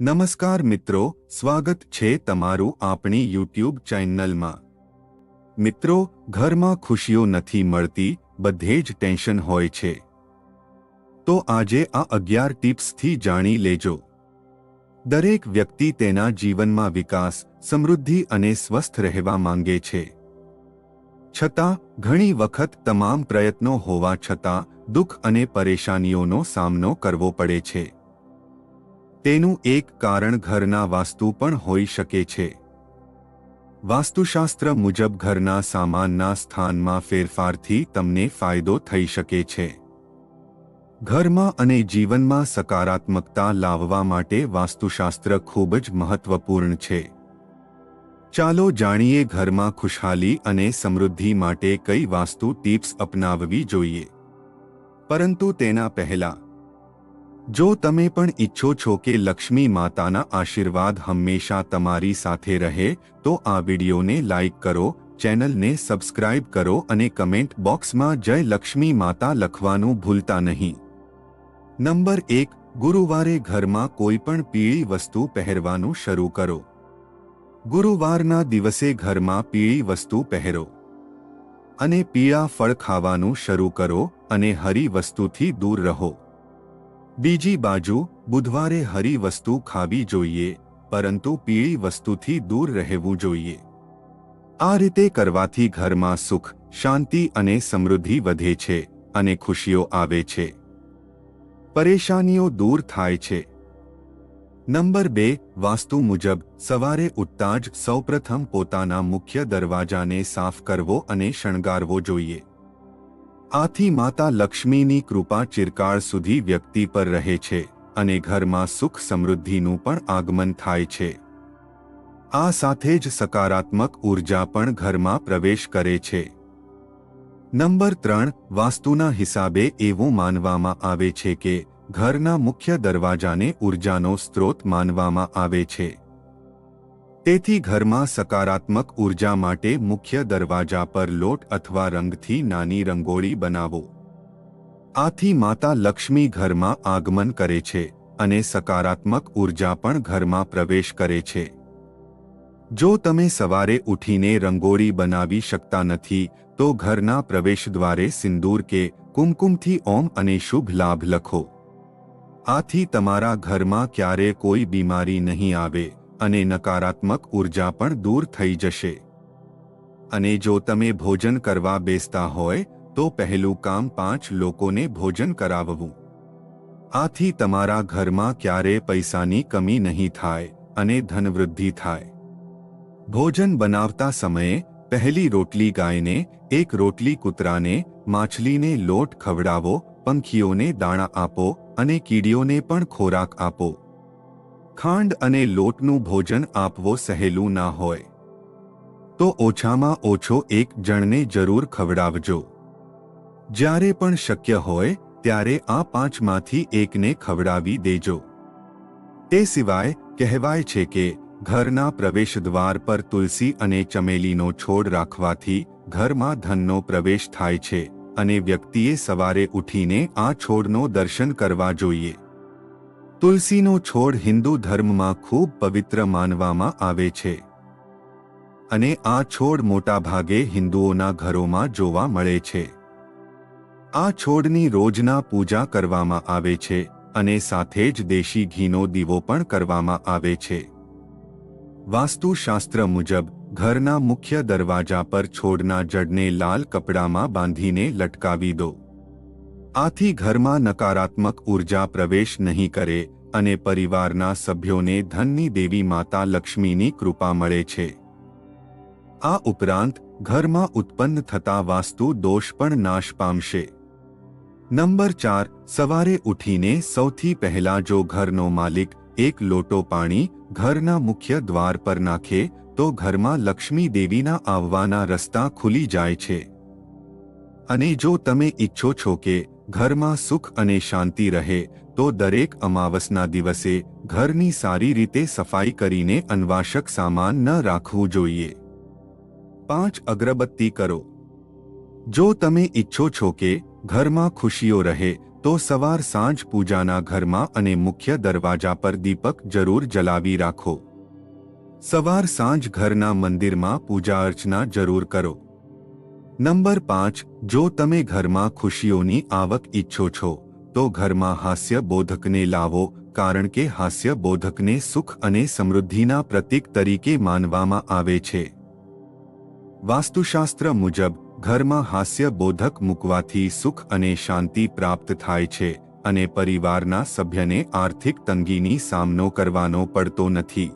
નમસ્કાર મિત્રો, સ્વાગત છે તમારું આપણી યુટ્યુબ ચેનલમાં. મિત્રો, ઘરમાં ખુશીઓ નથી મળતી, બધે જ ટેન્શન હોય છે. તો આજે આ અગિયાર ટિપ્સથી જાણી લેજો. દરેક વ્યક્તિ તેના જીવનમાં વિકાસ, સમૃદ્ધિ અને સ્વસ્થ રહેવા માંગે છે. છતાં, ઘણી વખત તમામ પ્રયત્નો હોવા છતાં, દુઃખ અને પરેશાનીઓનો સામનો કરવો પડે છે. તેનું એક કારણ ઘરના વાસ્તુ પણ હોઈ શકે છે. વાસ્તુશાસ્ત્ર મુજબ ઘરના સામાનના સ્થાનમાં ફેરફારથી તમને ફાયદો થઈ શકે છે. ઘરમાં અને જીવનમાં સકારાત્મકતા લાવવા માટે વાસ્તુશાસ્ત્ર ખૂબ જ મહત્વપૂર્ણ છે. ચાલો જાણીએ ઘરમાં ખુશહાલી અને સમૃદ્ધિ માટે કઈ વાસ્તુ ટિપ્સ અપનાવવી જોઈએ. પરંતુ તેના પહેલા જો તમે પણ ઈચ્છો છો કે લક્ષ્મી માતાના આશીર્વાદ હંમેશા તમારી સાથે રહે, તો આ વિડીયોને લાઇક કરો, ચેનલને સબસ્ક્રાઇબ કરો અને કમેન્ટ બોક્સમાં જય લક્ષ્મી માતા લખવાનું ભૂલતા નહીં. નંબર એક, ગુરુવારે ઘરમાં કોઈ પણ પીળી વસ્તુ પહેરવાનું શરૂ કરો. ગુરુવારના દિવસે ઘરમાં પીળી વસ્તુ પહેરો. અને પીળા ફળ ખાવાનું શરૂ કરો અને હરી વસ્તુથી દૂર રહો. બીજી બાજુ, બુધવારે હરી વસ્તુ ખાવી જોઈએ, પરંતુ પીળી વસ્તુથી દૂર રહેવું જોઈએ. આ રીતે કરવાથી ઘરમાં સુખ, શાંતિ અને સમૃદ્ધિ વધે છે અને ખુશીઓ આવે છે. પરેશાનીઓ દૂર થાય છે. નંબર બે, વાસ્તુ મુજબ, સવારે ઉઠતા જ સૌપ્રથમ પોતાના મુખ્ય દરવાજાને સાફ કરવો અને શણગારવો જોઈએ. આથી માતા લક્ષ્મીની કૃપા ચિરકાળ સુધી વ્યક્તિ પર રહે છે અને ઘરમાં સુખ સમૃદ્ધિનું પણ આગમન થાય છે. આ સાથે જ સકારાત્મક ઊર્જા પણ ઘરમાં પ્રવેશ કરે છે. નંબર ત્રણ, વાસ્તુના હિસાબે એવું માનવામાં આવે છે કે, ઘરના મુખ્ય દરવાજાને ઉર્જાનો સ્ત્રોત માનવામાં આવે છે. તેથી ઘરમાં સકારાત્મક ઊર્જા માટે મુખ્ય દરવાજા પર લોટ અથવા રંગથી નાની રંગોળી બનાવો. આથી માતા લક્ષ્મી ઘરમાં આગમન કરે છે અને સકારાત્મક ઊર્જા પણ ઘરમાં પ્રવેશ કરે છે. જો તમે સવારે ઉઠીને રંગોળી બનાવી શકતા નથી, તો ઘરના પ્રવેશદ્વારે સિંદૂર કે કુમકુમથી ઓમ અને શુભ લાભ લખો. આથી તમારા ઘરમાં ક્યારે કોઈ બીમારી નહીં આવે. અને નકારાત્મક ઊર્જા પણ દૂર થઈ જશે. અને જો તમે ભોજન કરવા બેસતા હોય, તો પહેલું કામ પાંચ લોકોને ભોજન કરાવવું. આથી તમારા ઘરમાં ક્યારે પૈસાની કમી નહીં થાય અને ધનવૃદ્ધિ થાય. ભોજન બનાવતા સમયે પહેલી રોટલી ગાયને, એક રોટલી કૂતરાને, માછલીને લોટ ખવડાવો, પંખીઓને દાણા આપો અને કીડીઓને પણ ખોરાક આપો. ખાંડ અને લોટનું ભોજન આપવો સહેલું ના હોય. તો ઓછામાં ઓછો એક જણને જરૂર ખવડાવજો. જ્યારે પણ શક્ય હોય, ત્યારે આ પાંચમાંથી એકને ખવડાવી દેજો. તે સિવાય, કહેવાય છે કે, ઘરના પ્રવેશદ્વાર પર તુલસી અને ચમેલીનો છોડ રાખવાથી ઘરમાં ધનનો પ્રવેશ થાય છે, અને વ્યક્તિએ સવારે ઉઠીને આ છોડનો દર્શન કરવા જોઈએ. તુલસીનો છોડ હિન્દુ ધર્મમાં ખૂબ પવિત્ર માનવામાં આવે છે. અને આ છોડ મોટાભાગે હિન્દુઓના ઘરોમાં જોવા મળે છે. આ છોડની રોજના પૂજા કરવામાં આવે છે અને સાથે જ દેશી ઘીનો દીવો પણ કરવામાં આવે છે. વાસ્તુશાસ્ત્ર મુજબ, ઘરના મુખ્ય દરવાજા પર છોડના જડને લાલ કપડામાં બાંધીને લટકાવી દો. આથી ઘરમાં નકારાત્મક ઊર્જા પ્રવેશ નહીં કરે અને પરિવારના સભ્યોને ધનની દેવી માતા લક્ષ્મીની કૃપા મળે છે. આ ઉપરાંત, ઘરમાં ઉત્પન્ન થતા વાસ્તુ દોષ પણ નાશ પામશે. નંબર ચાર, સવારે ઉઠીને સૌથી પહેલા જો ઘરનો માલિક એક લોટો પાણી ઘરના મુખ્ય દ્વાર પર નાખે, તો ઘરમાં લક્ષ્મી દેવીના આવવાના રસ્તા ખુલી જાય છે. અને જો તમે ઈચ્છો છો કે ઘરમાં સુખ અને શાંતિ રહે, તો દરેક અમાવસના દિવસે ઘરની સારી રીતે સફાઈ કરીને અનવાશક સામાન ન રાખવું જોઈએ. પાંચ, અગરબત્તી કરો. જો તમે ઈચ્છો છો કે ઘરમાં ખુશીઓ રહે, તો સવાર સાંજ પૂજાના ઘરમાં અને મુખ્ય દરવાજા પર દીપક જરૂર જલાવી રાખો. સવાર સાંજ ઘરના મંદિરમાં પૂજા અર્ચના જરૂર કરો. નંબર પાંચ, જો તમે ઘરમાં ખુશીઓની આવક ઈચ્છો છો, તો ઘરમાં હાસ્ય બોધકને લાવો, કારણ કે હાસ્ય બોધકને સુખ અને સમૃદ્ધિના પ્રતીક તરીકે માનવામાં આવે છે. વાસ્તુશાસ્ત્ર મુજબ, ઘરમાં હાસ્ય બોધક મૂકવાથી સુખ અને શાંતિ પ્રાપ્ત થાય છે, અને પરિવારના સભ્યને આર્થિક તંગીની સામનો કરવાનો પડતો નથી.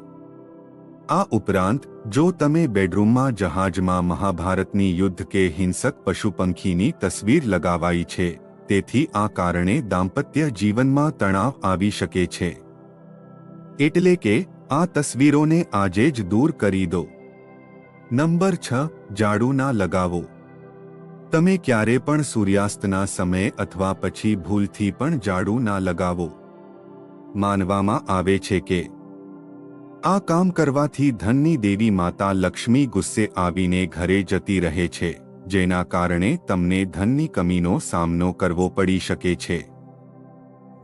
આ ઉપરાંત, જો તમે બેડરૂમમાં જહાજમાં મહાભારતની યુદ્ધ કે હિંસક પશુપંખીની તસવીર લગાવાઈ છે, તેથી આ કારણે દાંપત્ય જીવનમાં તણાવ આવી શકે છે. એટલે કે, આ તસવીરોને આજે જ દૂર કરી દો. નંબર છ જાડુ ના લગાવો. તમે ક્યારે પણ સૂર્યાસ્તના સમય અથવા પછી ભૂલથી પણ જાડુ ના લગાવો. માનવામાં આવે છે કે આ કામ કરવાથી ધનની દેવી માતા લક્ષ્મી ગુસ્સે આવીને ઘરે જતી રહે છે, જેના કારણે તમને ધનની કમીનો સામનો કરવો પડી શકે છે.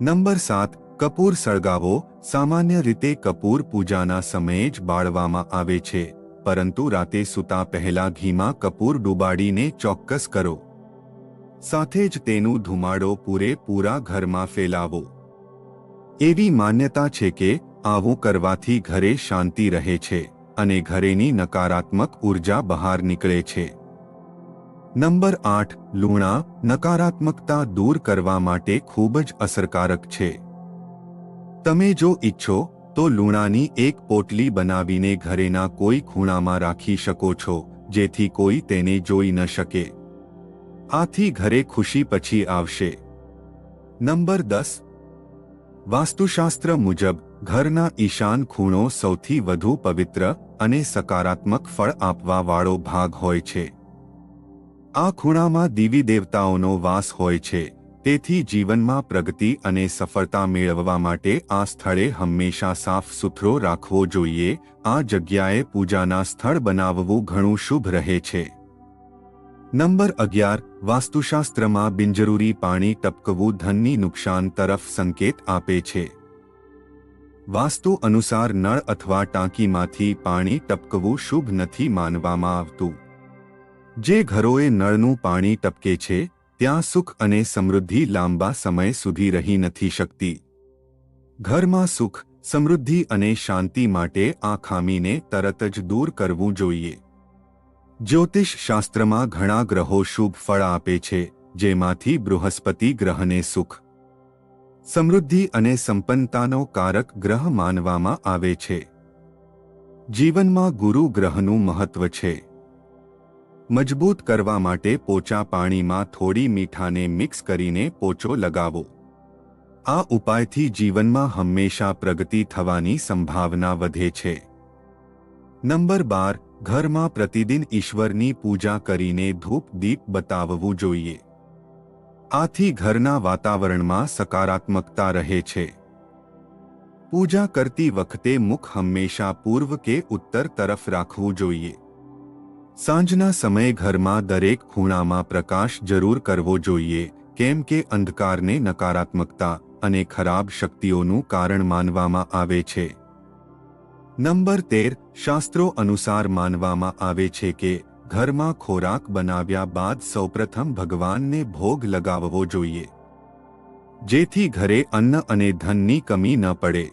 નંબર સાત, કપૂર સળગાવો. સામાન્ય રીતે કપૂર પૂજાના સમયે જ બાળવામાં આવે છે, પરંતુ રાતે સૂતા પહેલા ઘીમાં કપૂર ડૂબાડીને ચોક્કસ કરો. સાથે જ તેનું ધુમાડો પૂરેપૂરા ઘરમાં ફેલાવો. એવી માન્યતા છે કે આવું કરવાથી ઘરે શાંતિ રહે છે અને ઘરેની નકારાત્મક ઊર્જા બહાર નીકળે છે. નંબર આઠ, લૂણા, નકારાત્મકતા દૂર કરવા માટે ખૂબ જ અસરકારક છે. તમે જો ઈચ્છો, તો લૂણાની એક પોટલી બનાવીને ઘરેના કોઈ ખૂણામાં રાખી શકો છો, જેથી કોઈ તેને જોઈ ન શકે. આથી ઘરે ખુશી પછી આવશે. નંબર દસ, વાસ્તુશાસ્ત્ર મુજબ ઘરના ઈશાન ખૂણો સૌથી વધુ પવિત્ર અને સકારાત્મક ફળ આપવાવાળો ભાગ હોય છે. આ ખૂણામાં દેવી દેવતાઓનો વાસ હોય છે, તેથી જીવનમાં પ્રગતિ અને સફળતા મેળવવા માટે આ સ્થળે હંમેશા સાફ સુથરો રાખવો જોઈએ, આ જગ્યાએ પૂજાના સ્થળ બનાવવું ઘણું શુભ રહે છે. નંબર અગિયાર, વાસ્તુશાસ્ત્રમાં બિનજરૂરી પાણી ટપકવું ધનની નુકસાન તરફ સંકેત આપે છે. વાસ્તુ અનુસાર નળ અથવા ટાંકીમાંથી પાણી ટપકવું શુભ નથી માનવામાં આવતું. જે ઘરોએ નળનું પાણી ટપકે છે, ત્યાં સુખ અને સમૃદ્ધિ લાંબા સમય સુધી રહી નથી શકતી. ઘરમાં સુખ, સમૃદ્ધિ અને શાંતિ માટે આ ખામીને તરત જ દૂર કરવું જોઈએ. જ્યોતિષ શાસ્ત્રમાં ઘણા ગ્રહો શુભ ફળ આપે છે, જેમાંથી બૃહસ્પતિ ગ્રહને સુખ સમૃદ્ધિ અને સંપન્નતાનો કારક ગ્રહ માનવામાં આવે છે. જીવનમાં ગુરુ ગ્રહનું મહત્વ છે. મજબૂત કરવા માટે પોચા પાણીમાં થોડી મીઠાને મિક્સ કરીને પોચો લગાવો. આ ઉપાયથી જીવનમાં હંમેશા પ્રગતિ થવાની સંભાવના વધે છે. નંબર બાર, ઘરમાં પ્રતિદિન ઈશ્વરની પૂજા કરીને ધૂપ દીપ બતાવવું જોઈએ. આથી ઘરના વાતાવરણમાં સકારાત્મકતા રહે છે. પૂજા કરતી વખતે મુખ હંમેશા પૂર્વ કે ઉત્તર તરફ રાખવું જોઈએ. સાંજના સમયે ઘરમાં દરેક ખૂણામાં પ્રકાશ જરૂર કરવો જોઈએ, કેમ કે અંધકારને નકારાત્મકતા અને ખરાબ શક્તિઓનું કારણ માનવામાં આવે છે. નંબર તેર, શાસ્ત્રો અનુસાર માનવામાં આવે છે કે ઘરમાં ખોરાક બનાવ્યા બાદ સૌપ્રથમ ભગવાનને ભોગ લગાવવો જોઈએ. જેથી ઘરે અન્ન અને ધનની કમી ન પડે.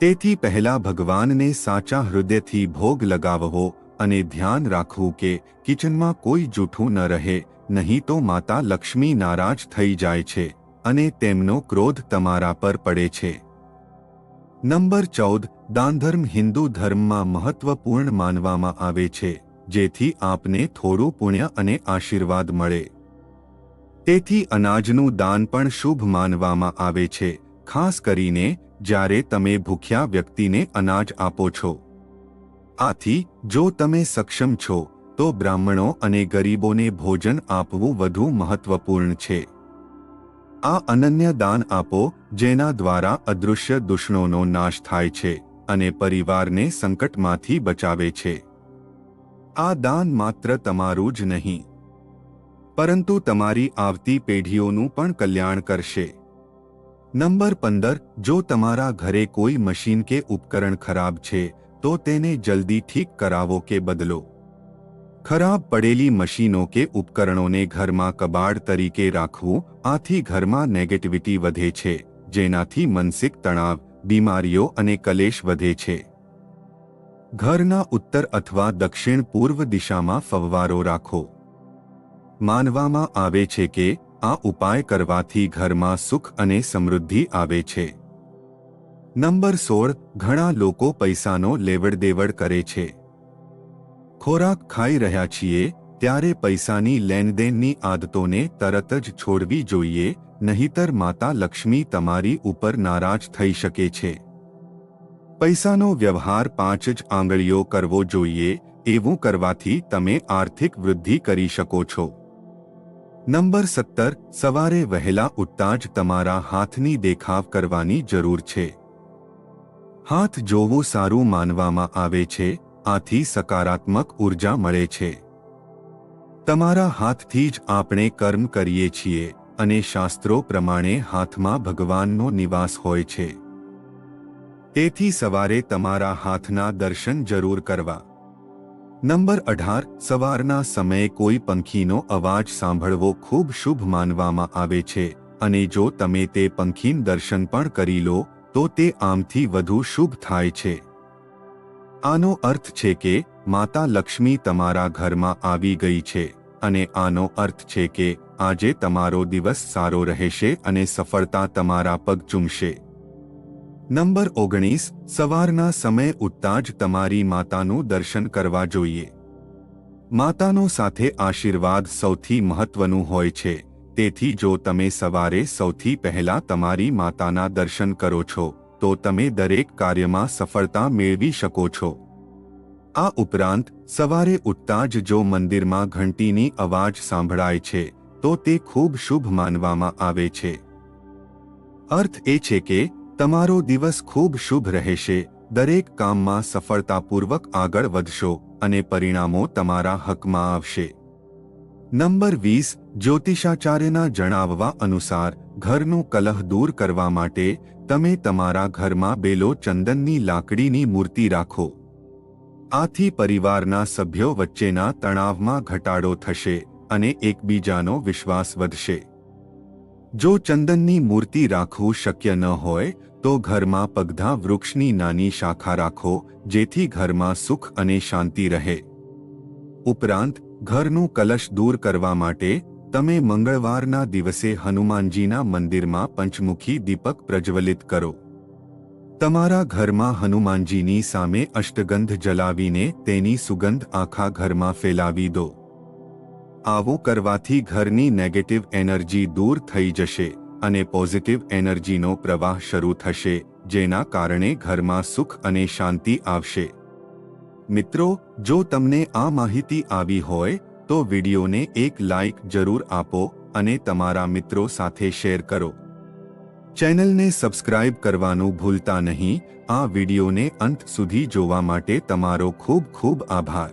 તેથી પહેલા ભગવાનને સાચા હૃદયથી ભોગ લગાવવો અને ધ્યાન રાખવું કે કિચનમાં કોઈ જૂઠું ન રહે, નહીં તો માતા લક્ષ્મી નારાજ થઈ જાય છે અને તેમનો ક્રોધ તમારા પર પડે છે. નંબર ચૌદ, દાનધર્મ હિન્દુ ધર્મમાં મહત્વપૂર્ણ માનવામાં આવે છે. જેથી આપને થોડું પુણ્ય અને આશીર્વાદ મળે. તેથી અનાજનું દાન પણ શુભ માનવામાં આવે છે, ખાસ કરીને જ્યારે તમે ભૂખ્યા વ્યક્તિને અનાજ આપો છો. આથી, જો તમે સક્ષમ છો, તો બ્રાહ્મણો અને ગરીબોને ભોજન આપવું વધુ મહત્વપૂર્ણ છે. આ અનન્ય દાન આપો, જેના દ્વારા અદૃશ્ય દુશ્મનોનો નાશ થાય છે અને પરિવારને સંકટમાંથી બચાવે છે. આ દાન માત્ર તમારું જ નહીં, પરંતુ તમારી આવતી પેઢીઓનું પણ કલ્યાણ કરશે. નંબર પંદર, જો તમારા ઘરે કોઈ મશીન કે ઉપકરણ ખરાબ છે, તો તેને જલ્દી ઠીક કરાવો કે બદલો. ખરાબ પડેલી મશીનો કે ઉપકરણોને ઘરમાં કબાડ તરીકે રાખવું, આથી ઘરમાં નેગેટિવિટી વધે છે, જેનાથી માનસિક તણાવ, બીમારીઓ અને કલેશ વધે છે. ઘરના ઉત્તર અથવા દક્ષિણ પૂર્વ દિશામાં ફવવારો રાખો. માનવામાં આવે છે કે, આ ઉપાય કરવાથી ઘરમાં સુખ અને સમૃદ્ધિ આવે છે. નંબર સોળ, ઘણા લોકો પૈસાનો લેવડ દેવડ કરે છે. ખોરાક ખાઈ રહ્યા છીએ, ત્યારે પૈસાની લેનદેનની આદતોને તરત જ છોડવી જોઈએ, નહીતર માતા લક્ષ્મી તમારી ઉપર નારાજ થઈ શકે છે. પૈસાનો વ્યવહાર પાંચ જ આંગળીઓ કરવો જોઈએ, એવું કરવાથી તમે આર્થિક વૃદ્ધિ કરી શકો છો. નંબર સત્તર, સવારે વહેલા ઉઠતા જ તમારા હાથની દેખાવ કરવાની જરૂર છે. હાથ જોવું સારું માનવામાં આવે છે, આથી સકારાત્મક ઊર્જા મળે છે. તમારા હાથથી જ આપણે કર્મ કરીએ છીએ, અને શાસ્ત્રો પ્રમાણે હાથમાં ભગવાનનો નિવાસ હોય છે. તેથી સવારે તમારા હાથના દર્શન જરૂર કરવા. નંબર અઢાર, સવારના સમયે કોઈ પંખીનો અવાજ સાંભળવો ખૂબ શુભ માનવામાં આવે છે, અને જો તમે તે પંખીન દર્શન પણ કરી લો, તો તે આમથી વધુ શુભ થાય છે. આનો અર્થ છે કે, માતા લક્ષ્મી તમારા ઘરમાં આવી ગઈ છે, અને આનો અર્થ છે કે, આજે તમારો દિવસ સારો રહેશે અને સફળતા તમારા પગ ચૂમશે. નંબર ઓગણીસ, સવારના સમય ઉઠતા જ તમારી માતાનું દર્શન કરવા જોઈએ. માતાનો સાથે આશીર્વાદ સૌથી મહત્વનું હોય છે. તેથી જો તમે સવારે સૌથી પહેલા તમારી માતાના દર્શન કરો છો, તો તમે દરેક કાર્યમાં સફળતા મેળવી શકો છો. આ ઉપરાંત, સવારે ઉઠતા જ જો મંદિરમાં ઘંટીની અવાજ સાંભળાય છે, તો તે ખૂબ શુભ માનવામાં આવે છે. અર્થ એ છે કે તમારો દિવસ ખૂબ શુભ રહેશે. દરેક કામમાં સફળતાપૂર્વક આગળ વધશો અને પરિણામો તમારા હકમાં આવશે. નંબર વીસ, જ્યોતિષાચાર્યના જણાવવા અનુસાર, ઘરનું કલહ દૂર કરવા માટે તમે તમારા ઘરમાં બેલો ચંદનની લાકડીની મૂર્તિ રાખો. આથી પરિવારના સભ્યો વચ્ચેના તણાવમાં ઘટાડો થશે અને એકબીજાનો વિશ્વાસ વધશે. જો ચંદનની મૂર્તિ રાખવું શક્ય ન હોય તો ઘરમાં પગધા વૃક્ષની નાની શાખા રાખો, જેથી ઘરમાં સુખ અને શાંતિ રહે. ઉપરાંત, ઘરનું કલશ દૂર કરવા માટે, તમે મંગળવારના દિવસે હનુમાનજીના મંદિરમાં પંચમુખી દીપક પ્રજ્વલિત કરો. તમારા ઘરમાં હનુમાનજીની સામે અષ્ટગંધ જલાવીને તેની સુગંધ આખા ઘરમાં ફેલાવી દો. આવું કરવાથી ઘરની નેગેટિવ એનર્જી દૂર થઈ જશે. અને પોઝિટિવ એનર્જીનો પ્રવાહ શરૂ થશે, જેના કારણે ઘરમાં સુખ અને શાંતિ આવશે. મિત્રો, જો તમને આ માહિતી આવી હોય, તો વિડીયોને એક લાઇક જરૂર આપો અને તમારા મિત્રો સાથે શેર કરો. ચેનલને સબસ્ક્રાઇબ કરવાનું ભૂલતા નહીં, આ વિડીયોને અંત સુધી જોવા માટે તમારો ખૂબ ખૂબ આભાર.